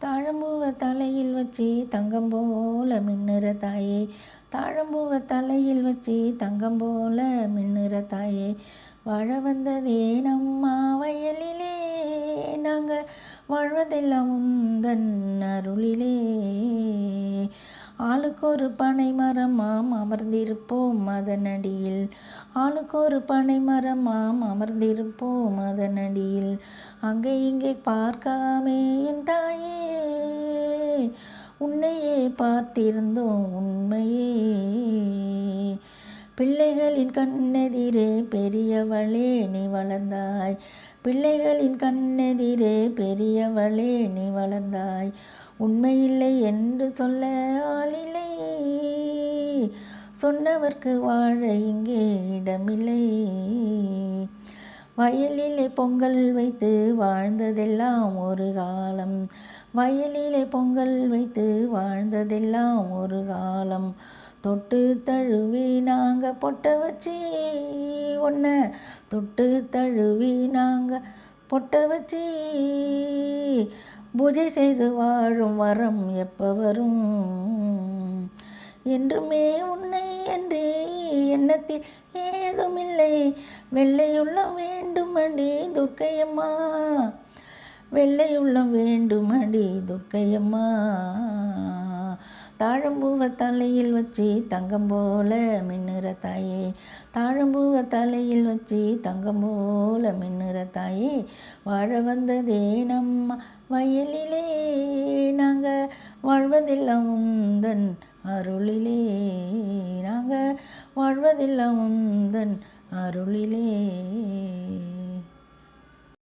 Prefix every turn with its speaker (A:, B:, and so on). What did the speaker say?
A: தாழம்பூவை தலையில் வச்சு தங்கம் போல மின்னுற தாயே. தாழம்பூவை தலையில் வச்சு தங்கம் போல மின்னுற தாயே. வாழ வந்ததே நம்மா வயலிலே. நாங்கள் வாழ்வதெல்லாம் உந்தன் அருளிலே. ஆளுக்கொரு பனை மரமாம் அமர்ந்திருப்போம் அதனடியில். ஆளுக்கொரு பனை மரமாம் அமர்ந்திருப்போம் அதனடியில். அங்கே இங்கே பார்க்காமே என் தாயே. உன்னையே பார்த்திருந்தோம் உண்மையே. பிள்ளைகளின் கண்ணெதிரே பெரியவளே நீ வளர்ந்தாய். பிள்ளைகளின் கண்ணெதிரே பெரியவளே நீ வளர்ந்தாய். உண்மையில்லை என்று சொல்ல ஆளில்லை. சொன்னவர்க்கு வாழ இங்கே இடமில்லை. வயலிலே பொங்கல் வைத்து வாழ்ந்ததெல்லாம் ஒரு காலம். வயலிலே பொங்கல் வைத்து வாழ்ந்ததெல்லாம் ஒரு காலம். தொட்டு தழுவி நாங்கள் பொட்ட வச்சு ஒன்ன தொட்டு தழுவி நாங்கள் பொட்ட வச்சு பூஜை செய்து வாழும் வரம் எப்போ வரும் என்றுமே உன்னை என்றே எண்ணத்தில் ஏதுமில்லை. வெள்ளையுள்ளம் வேண்டுமடி துர்க்கையம்மா. வெள்ளையுள்ளம் வேண்டுமடி துர்க்கையம்மா. தாழம்பூவை தலையில் வச்சு தங்கம் போல மின்னுற தாயே. தாழம்பூவை தலையில் வச்சு தங்கம் போல மின்னுற தாயே. வாழ வந்ததே நம்ம வயலிலே நாங்கள் வாழ்வதெல்லாம் உந்தன் அருளிலே. நாங்கள் வாழ்வதெல்லாம் உந்தன் அருளிலே.